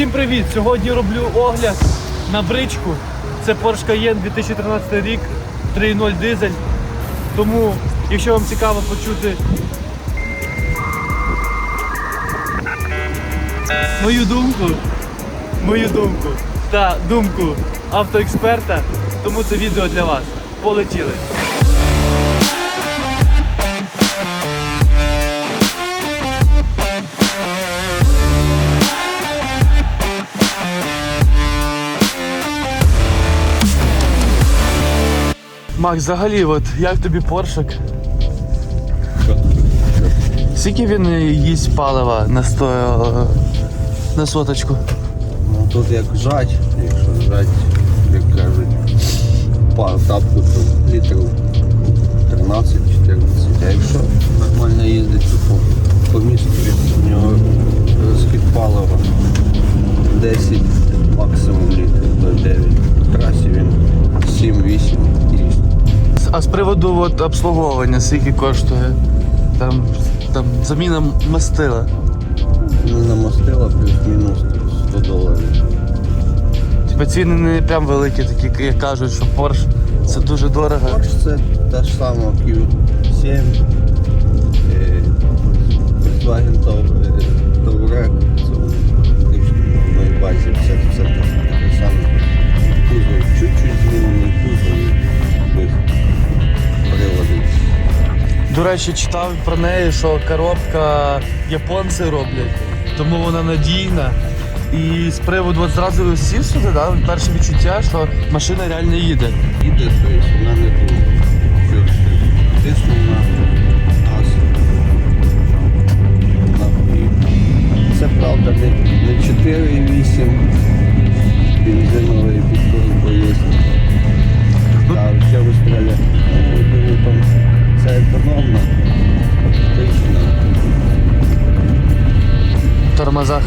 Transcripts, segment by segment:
Всім привіт! Сьогодні роблю огляд на бричку. Це Porsche Cayenne 2013 рік, 3.0 дизель. Тому, якщо вам цікаво почути мою думку, мою думку та думку автоексперта, тому це відео для вас. Полетіли! Макс, взагалі, от як тобі Поршик? Скільки він їсть палива на 100, е, на соточку? Ну тут як жать, якщо жать, як кажуть, пар тапку, то літрів 13-14. А якщо нормально їздить, то по, по місту у нього розхід палива 10 максимум літрів до 9. В трасі він 7-8 їсть. А з приводу от, обслуговування, скільки коштує? Там, там заміна мастила. Ну, намастила плюс-мінус 100 доларів. Типа ціни не прям великі, такі, як кажуть, що Porsche це дуже дорого. Porsche це та ж сама Q7, е, Volkswagen е, Touareg, це базі все, все те саме. Кузов чуть-чуть змінений кузов. До речі, читав про неї, що коробка японці роблять, тому вона надійна. І з приводу от зразу сів да, перше відчуття, що машина реально їде. Іде, тобто вона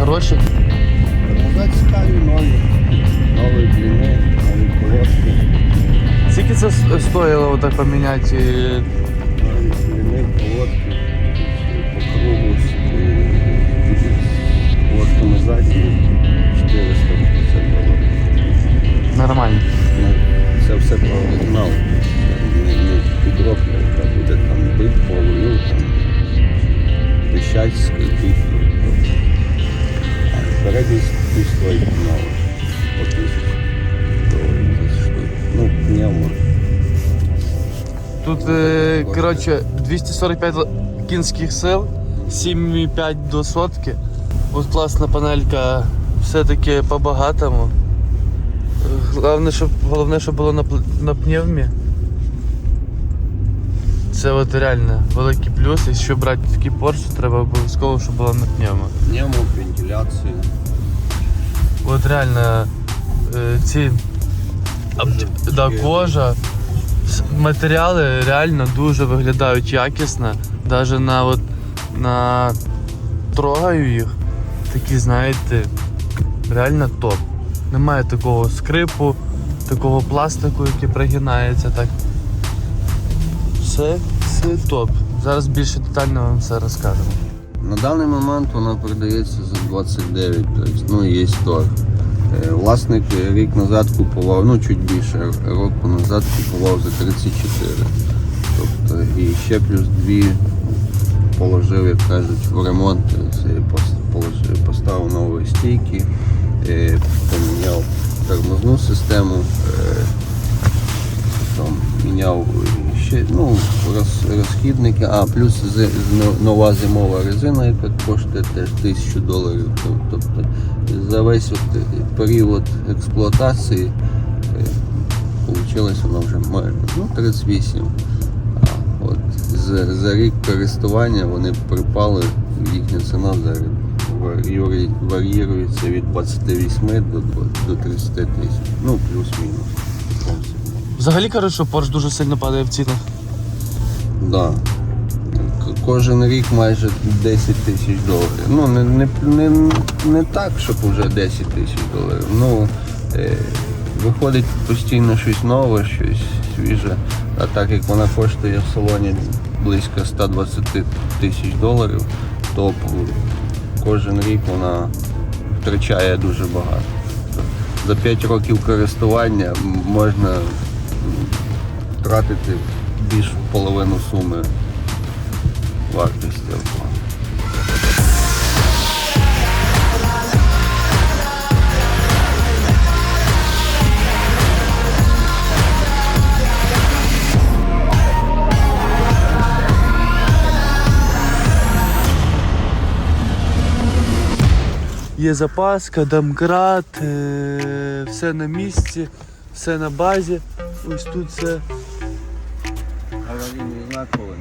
Тормоза цікаві нові. Нові бліни, нові колодки, Скільки це стоїло отак поміняти? нові бліни, колодки. По кругу з колодками ззаді 450 доларів. Нормально. Це все по оригіналу. Не, підробка, яка буде там бит, полую, там пищать, скрипіть. Спуск стоїть мало. По. Ну, пневмо. Тут, е, коротше, 245 л- кінських сил, 7,5 до сотки. От класна панелька, все-таки по-багатому. Е, Головне, щоб, головне, щоб було на, пл- на пневмі. Це от реально великий плюс. Якщо брати такий Porsche, треба обов'язково, щоб було на пневмо. Пневмо, вентиляцію. От реально ці Дуже да, кожа, матеріали реально дуже виглядають якісно. Навіть на от на трогаю їх, такі, знаєте, реально топ. Немає такого скрипу, такого пластику, який прогинається так. Все, все топ. Зараз більше детально вам все розкажемо. На даний момент вона продається за 29, тобто, ну, є торг. Е, Власник рік назад купував, ну чуть більше року назад купував за 34. Тобто і ще плюс дві положив, як кажуть, в ремонт. Це положив, поставив нові стійки, е, поміняв тормозну систему, е, там, міняв ще ну, роз, розхідники, а плюс з, нова зимова резина, яка коштує теж тисячу доларів. Тобто за весь от період експлуатації вийшло воно вже майже ну, 38. А от за, за рік користування вони припали, їхня ціна зараз варіює- варіюється від 28 до, до 30 тисяч. Ну, плюс-мінус. Взагалі кажуть, що Porsche дуже сильно падає в цінах. Да. Кожен рік майже 10 тисяч доларів. Ну, не, не, не, не так, щоб вже 10 тисяч доларів. Ну, е, виходить постійно щось нове, щось свіже. А так як вона коштує в салоні близько 120 тисяч доларів, то кожен рік вона втрачає дуже багато. За 5 років користування можна м, втратити більш половину суми вартості авто. Є запаска, домкрат, е, все на місці, все на базі. Ось тут все. Аварійний знак повинен.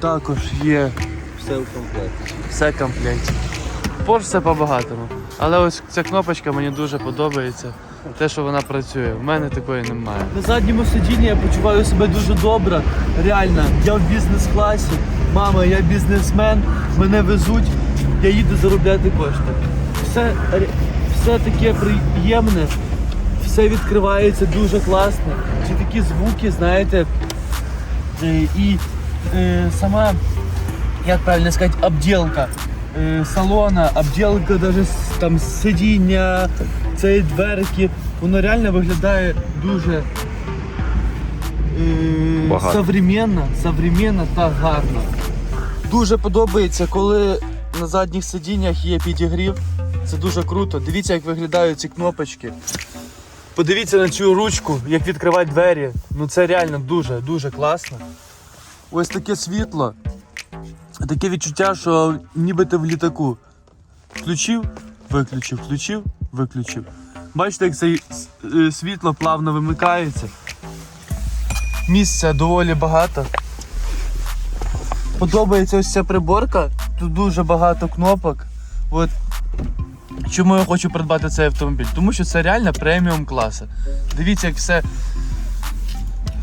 Також є Все в комплекті. все в комплекті. Porsche все по-багатому. Але ось ця кнопочка мені дуже подобається. Те, що вона працює. В мене такої немає. На задньому сидінні я почуваю себе дуже добре. Реально, я в бізнес-класі. Мама, я бізнесмен, мене везуть, я їду заробляти кошти. Все, все таке приємне, все відкривається дуже класно. Ці такі звуки, знаєте, е, і е, сама як правильно сказати, обділка е, салона, обділка даже там сидіння, цієї дверки. Воно реально виглядає дуже Багато. современно, современно та гарно. Дуже подобається, коли на задніх сидіннях є підігрів. Це дуже круто. Дивіться, як виглядають ці кнопочки. Подивіться на цю ручку, як відкривати двері. Ну це реально дуже, дуже класно. Ось таке світло. Таке відчуття, що ніби ти в літаку. Включив, виключив, включив, виключив. Бачите, як це е, світло плавно вимикається. Місця доволі багато. Подобається ось ця приборка. Тут дуже багато кнопок. От. Чому я хочу придбати цей автомобіль? Тому що це реально преміум класу. Дивіться, як все,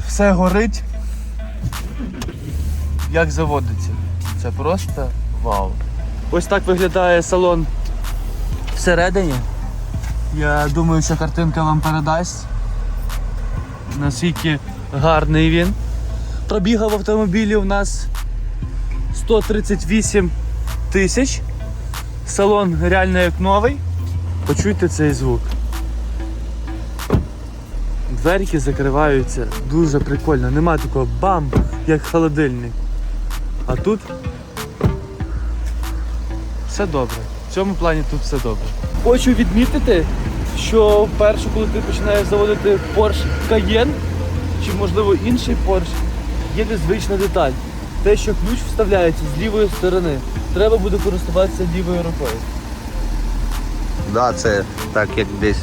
все горить, як заводиться. Це просто вау. Ось так виглядає салон всередині. Я думаю, що картинка вам передасть. Наскільки гарний він. Пробігав в автомобілі у нас 138 тисяч. Салон реально як новий. Почуйте цей звук. Дверки закриваються дуже прикольно. Нема такого бам, як холодильник. А тут все добре. В цьому плані тут все добре. Хочу відмітити, що вперше, коли ти починаєш заводити Porsche Cayenne, чи можливо інший Porsche, є незвична деталь. Те, що ключ вставляється з лівої сторони, треба буде користуватися лівою рукою. Да, це так як десь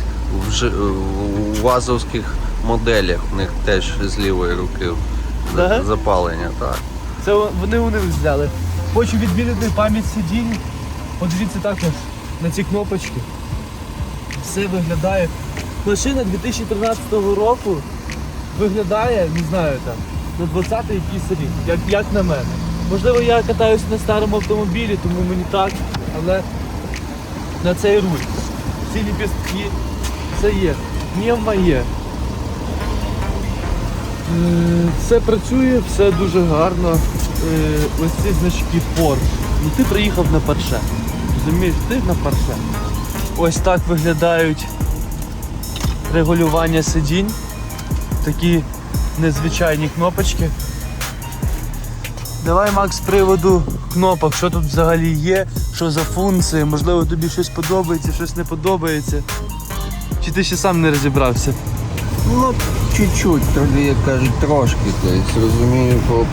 в, ж- в вазовських моделях у них теж з лівої руки Да? запалення, так. Це вони у них взяли. Хочу відмітити пам'ять сидінь. Подивіться також на ці кнопочки. Все виглядає. Машина 2013 року виглядає, не знаю там, на 20-й якийсь рік, як, як на мене. Можливо, я катаюся на старому автомобілі, тому мені так, але на цей руль. Ці ліпістки, це є. Пневма є. Е, Все працює, все дуже гарно. Е, Ось ці значки Porsche. Ну ти приїхав на Porsche. Розумієш, ти на Porsche. Ось так виглядають регулювання сидінь. Такі незвичайні кнопочки. Давай, Макс, з приводу кнопок, що тут взагалі є, що за функції, можливо тобі щось подобається, щось не подобається. Чи ти ще сам не розібрався? Ну, чуть-чуть, як кажуть, трошки. Тобто, розумію, по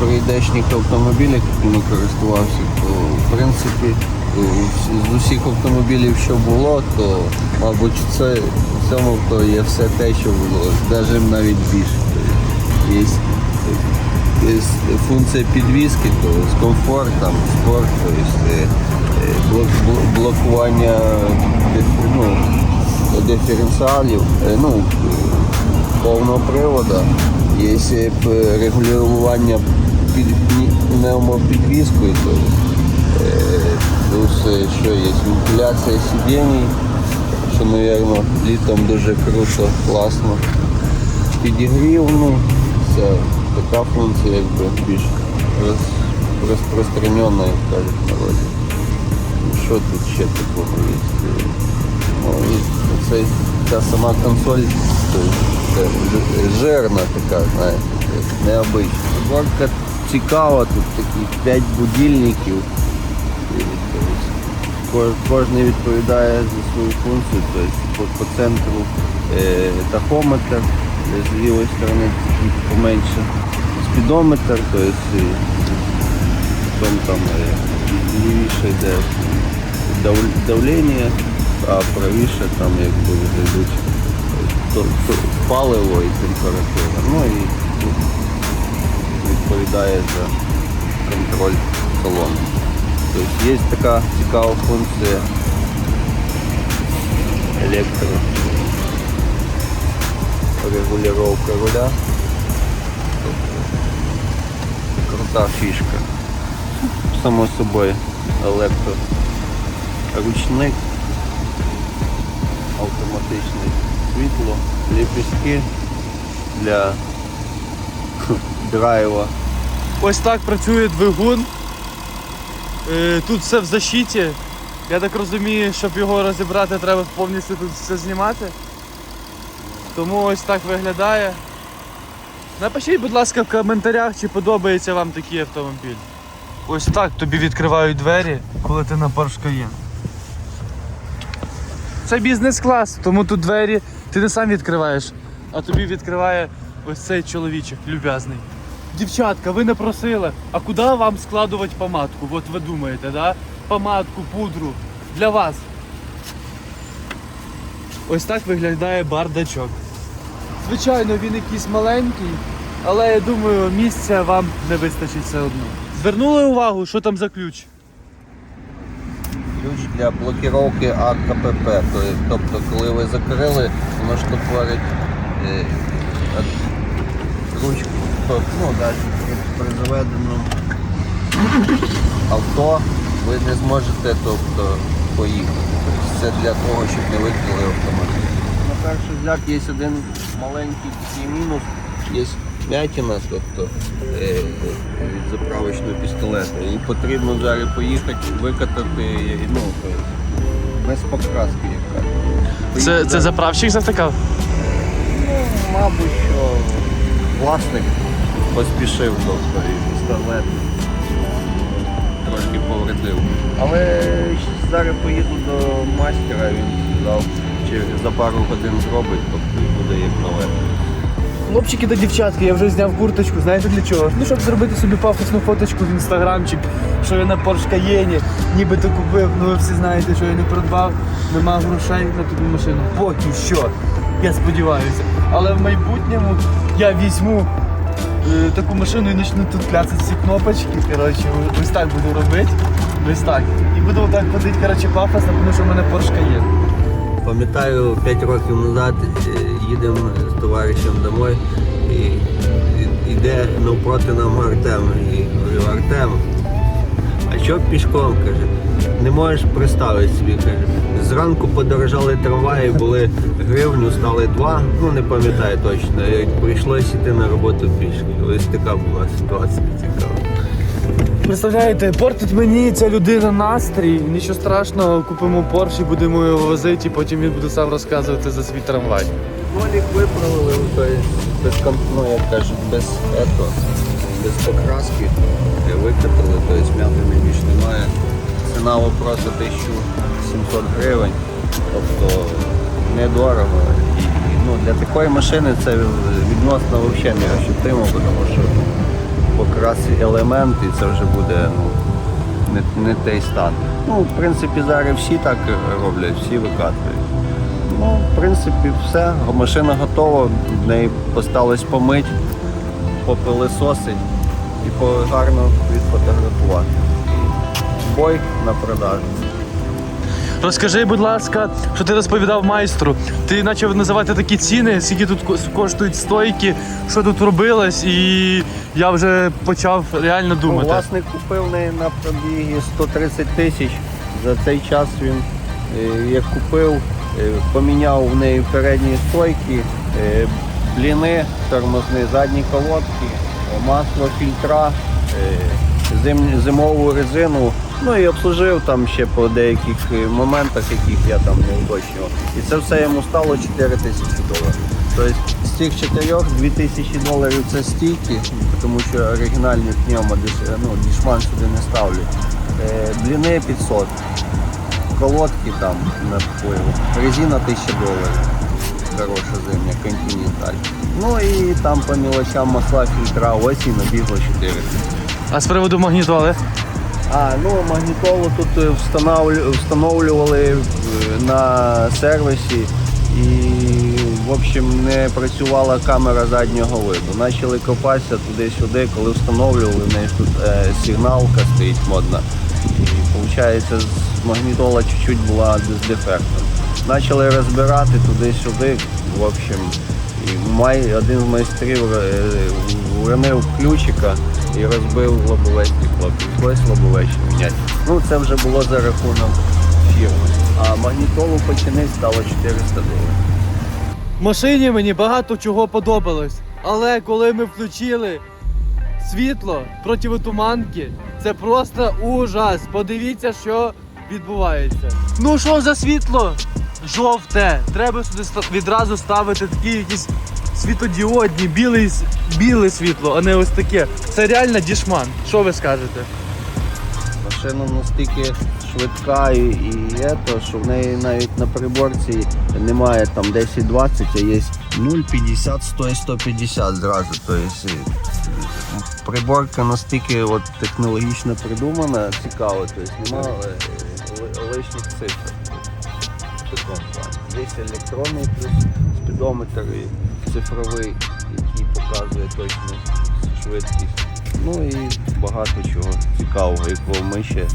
прийдешніх автомобілях, якими користувався, то в принципі з усіх автомобілів, що було, то мабуть це в цьому авто є все те, що було, навіть навіть більше. Тобто, є функція підвіски, то з комфортом, спорт, тобто, е, блок, блок- блокування ну, диференціалів, е, ну, повного приводу, є регулювання під ні- то, е, плюс що є вентиляція сидінь, що, мабуть, літом дуже круто, класно. Підігрів, ну, це така функція якби більш роз, розпространена, як кажуть народі. Що тут ще такого є? І Оцей, ця сама консоль це жирна така, знаєте, необична. Зборка цікава, тут такі 5 будильників. І, то есть, ко- Кожен відповідає за свою функцію, тобто по, центру е, тахометр, з лівої сторони поменше спідометр, тобто і потім там е, лівіше йде дав- давлення, а правіше там якби йдуть то, то, паливо і температура. Ну і відповідає за контроль салону. Тобто є така цікава функція електро регулировка руля. Крута фішка. Само собою електро ручник, автоматичне світло, ліпістки для драйва. Ось так працює двигун. Е, Тут все в защиті. Я так розумію, щоб його розібрати, треба повністю тут все знімати. Тому ось так виглядає. Напишіть, будь ласка, в коментарях, чи подобається вам такий автомобіль. Ось так тобі відкривають двері, коли ти на Porsche Це бізнес-клас, тому тут двері ти не сам відкриваєш, а тобі відкриває ось цей чоловічок люб'язний. Дівчатка, ви не просили, а куди вам складувати помадку? От ви думаєте, да? Помадку, пудру для вас. Ось так виглядає бардачок. Звичайно, він якийсь маленький, але я думаю, місця вам не вистачить все одно. Звернули увагу, що там за ключ? Ключ для блокировки АКПП. Тобто, коли ви закрили, воно ж творить е, ручку. Тобто, ну, навіть при заведеному авто ви не зможете тобто, поїхати. Це для того, щоб не викрили автомобіль. Перший взгляд є один маленький мінус, є м'ятина, тобто е, від заправочного пістолета. І потрібно зараз поїхати, викатати, ну, без покраски, як кажуть. Це, це заправщик завтикав? Ну, мабуть, що власник поспішив, тобто і пістолет трошки повредив. Але зараз поїду до майстера, він сказав, чи за пару годин зробить, тобто буде як нове. Хлопчики та дівчатки, я вже зняв курточку, знаєте для чого? Ну, щоб зробити собі пафосну фоточку в інстаграмчик, що я на Porsche Cayenne, нібито купив, ну ви всі знаєте, що я не придбав, нема грошей на таку машину. Поки що, я сподіваюся. Але в майбутньому я візьму е, таку машину і почну тут кляцати ці кнопочки. Коротше, ось так буду робити. Ось так. І буду отак ходити, коротше, пафосно, тому що в мене Porsche Cayenne. Пам'ятаю, 5 років назад е, їдемо з товаришем домой і йде навпроти нам Артем. І говорю, Артем, а що пішком? каже, не можеш представити собі, каже. Зранку подорожали трамваї, були гривню, стали два, ну не пам'ятаю точно. І прийшлось йти на роботу пішки. Ось така була ситуація цікава. Представляєте, портить мені ця людина настрій. Нічого страшного, купимо Порш і будемо його возити, і потім він буде сам розказувати за свій трамвай. Нолік виправили, то є без ну, як кажуть, без ето, без покраски викатали, тобто м'ятини більш немає. Ціна вопроса 1700 гривень, тобто недорого. І, ну, для такої машини це відносно взагалі не ощутимо, тому що покрасі елемент і це вже буде ну, не, не той стан. Ну, в принципі, зараз всі так роблять, всі викатують. Ну, в принципі, все. Машина готова, в неї осталось помить, попилисосить і гарно відфотографувати. Бой на продажу. Розкажи, будь ласка, що ти розповідав майстру. Ти почав називати такі ціни, скільки тут коштують стойки, що тут робилось, і я вже почав реально Ну, думати. власник купив неї на пробігі 130 тисяч. За цей час він е, як купив, е, поміняв в неї передні стойки, е, бліни, тормозні задні колодки, масло, фільтра, зим, зимову резину, ну і обслужив там ще по деяких е, моментах, яких я там не уточнював. І це все йому стало 4 тисячі доларів. Тобто з цих чотирьох 2 тисячі доларів це стійки, тому що оригінальні пневмо, деш- ну, дішман сюди не ставлять. Е, Длини 500, колодки там на впливу, резина 1000 доларів хороша зимня, континенталь. Ну і там по мелочам масла фільтра осі набігло 4. А з приводу магнітоли? А, ну магнітолу тут е, встановлю- встановлювали е, на сервісі і в общем не працювала камера заднього виду. Почали копатися туди-сюди, коли встановлювали, в неї ж тут е, сигналка стоїть модна. І виходить, з магнітола чуть-чуть була з дефектом. Почали розбирати туди-сюди, в общем, і май, один з майстрів е, вронив ключика і розбив лобове стекло. Прийшлось лобове ще міняти. Ну це вже було за рахунок фірми. А магнітолу починить стало 400 доларів. В машині мені багато чого подобалось. Але коли ми включили світло противотуманки, це просто ужас. Подивіться, що відбувається. Ну що за світло? Жовте. Треба сюди відразу ставити такі якісь світодіодні, біле, біле світло, а не ось таке. Це реально дішман. Що ви скажете? Машина настільки швидка і, і ето, що в неї навіть на приборці немає там 10-20, а є 0,50, 100 150 зразу. Тобто приборка настільки от, технологічно придумана, цікаво, тобто немає лишніх цифр. В такому електронний плюс спідометр цифровий, який показує точну швидкість. Ну і багато чого цікавого, якого ми ще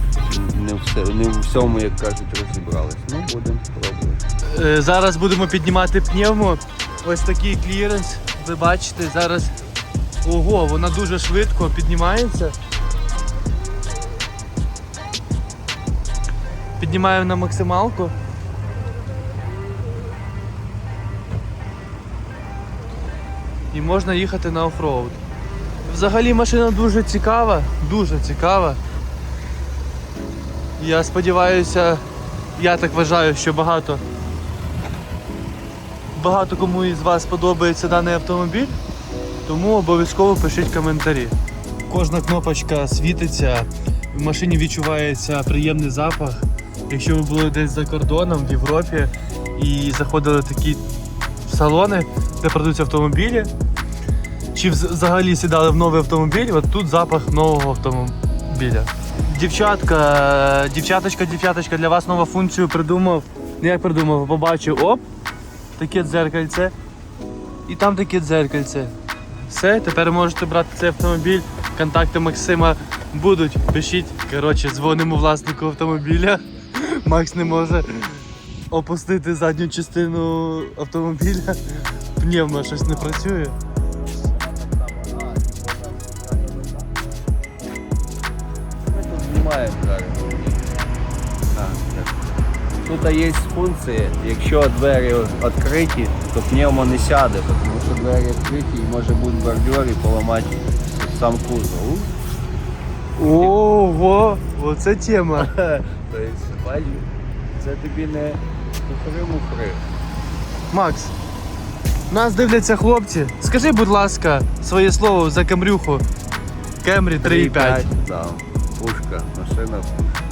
не, все, не в всьому, як кажуть, розібрались. Ну, будемо пробувати. Е, Зараз будемо піднімати пневму. Ось такий кліренс. Ви бачите, зараз. Ого, вона дуже швидко піднімається. Піднімаю на максималку. І можна їхати на офроуд. Взагалі машина дуже цікава, дуже цікава. Я сподіваюся, я так вважаю, що багато багато кому із вас подобається даний автомобіль, тому обов'язково пишіть коментарі. Кожна кнопочка світиться, в машині відчувається приємний запах. Якщо ви були десь за кордоном в Європі і заходили такі салони, де продаються автомобілі, чи взагалі сідали в новий автомобіль, от тут запах нового автомобіля. Дівчатка, дівчаточка, дівчаточка, для вас нову функцію придумав. Ну, Як придумав, побачив, оп, таке дзеркальце. І там таке дзеркальце. Все, тепер можете брати цей автомобіль. Контакти Максима будуть. Пишіть. Коротше, дзвонимо власнику автомобіля. Макс не може опустити задню частину автомобіля. Пневмо щось не працює. Тут є функція, якщо двері відкриті, то пневмо не сяде, тому що двері відкриті і може бути бордюр і поламати сам кузов. Ого, оце тема. Тобто, це тобі не мухри-мухри. Макс, нас дивляться хлопці. Скажи, будь ласка, своє слово за Камрюху. Кемрі 3,5. Да, пушка, машина пушка.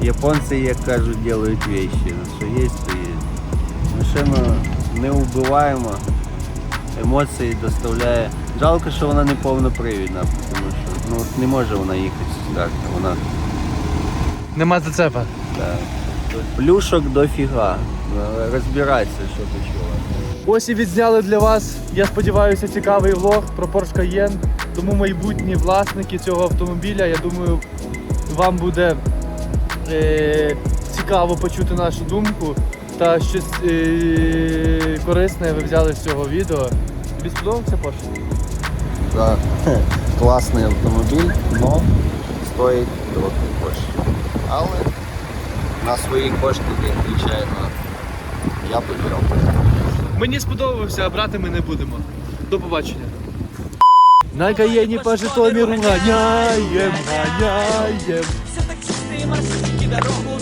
Японці, як кажуть, делають вещи. Що є, то є. Машина неубиваема, емоції доставляє. Жалко, що вона не повнопривідна, тому що ну, не може вона їхати так. Вона Нема зацепа. да. Плюшок дофіга. Але Розбиратися, що до чого. Ось і відзняли для вас, я сподіваюся, цікавий влог про Porsche Cayenne. Тому майбутні власники цього автомобіля, я думаю, вам буде е- цікаво почути нашу думку та щось е- корисне ви взяли з цього відео. Тобі сподобався Porsche? Так, класний автомобіль, але стоїть трохи коштів. Але на свої кошти, звичайно, я б. Мені сподобався, а брати ми не будемо. До побачення. На Каєні по Житомиру ганяєм, ганяєм. Все таксисты и маршрутчики дорогу